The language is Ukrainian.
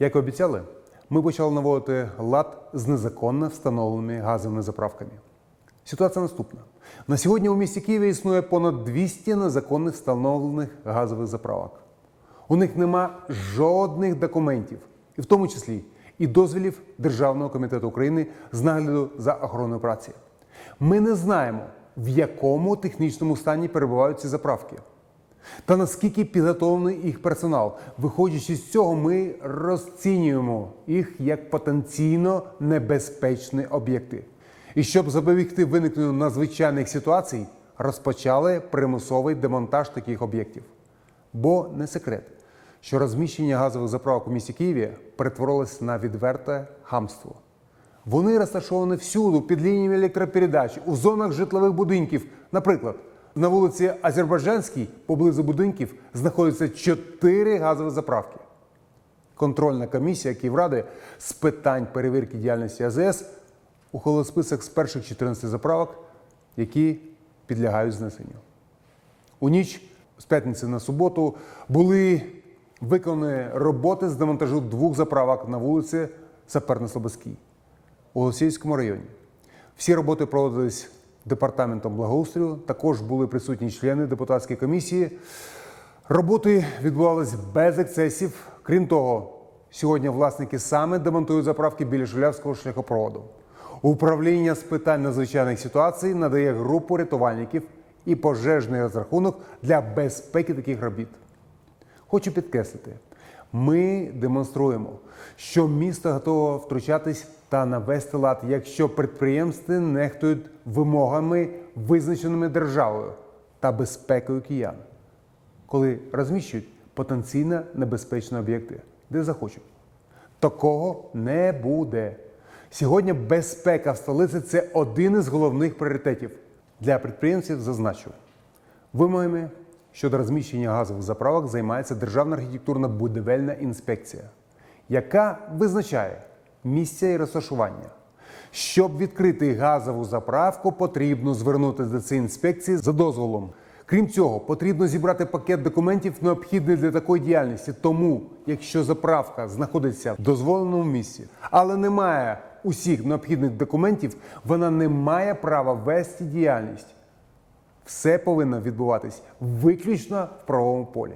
Як і обіцяли, ми почали наводити лад з незаконно встановленими газовими заправками. Ситуація наступна: на сьогодні у місті Києві існує понад 200 незаконних встановлених газових заправок. У них нема жодних документів, і в тому числі і дозволів Державного комітету України з нагляду за охороною праці. Ми не знаємо, в якому технічному стані перебувають ці заправки. Та наскільки підготовлений їх персонал. Виходячи з цього, ми розцінюємо їх як потенційно небезпечні об'єкти. І щоб запобігти виникненню надзвичайних ситуацій, розпочали примусовий демонтаж таких об'єктів. Бо не секрет, що розміщення газових заправок у місті Києві перетворилось на відверте хамство. Вони розташовані всюди під лініями електропередач, у зонах житлових будинків. Наприклад, на вулиці Азербайджанській поблизу будинків знаходяться чотири газові заправки. Контрольна комісія Київради з питань перевірки діяльності АЗС ухвалила список з перших 14 заправок, які підлягають знесенню. У ніч з п'ятниці на суботу були виконані роботи з демонтажу двох заправок на вулиці Саперно-Слободській у Голосіївському районі. Всі роботи проводились департаментом благоустрою. Також були присутні члени депутатської комісії. Роботи відбувались без ексцесів. Крім того, сьогодні власники саме демонтують заправки біля Шулявського шляхопроводу. Управління з питань надзвичайних ситуацій надає групу рятувальників і пожежний розрахунок для безпеки таких робіт. Хочу підкреслити, ми демонструємо, що місто готове втручатись та навести лад, якщо підприємства нехтують вимогами, визначеними державою та безпекою киян, коли розміщують потенційно небезпечні об'єкти, де захочуть. Такого не буде. Сьогодні безпека в столиці це один із головних пріоритетів для підприємців. Зазначу. Вимогами щодо розміщення газових заправок займається Державна архітектурна будівельна інспекція, яка визначає місця і розташування. Щоб відкрити газову заправку, потрібно звернутися до цієї інспекції за дозволом. Крім цього, потрібно зібрати пакет документів, необхідний для такої діяльності. Тому, якщо заправка знаходиться в дозволеному місці, але немає усіх необхідних документів, вона не має права вести діяльність. Все повинно відбуватись виключно в правовому полі.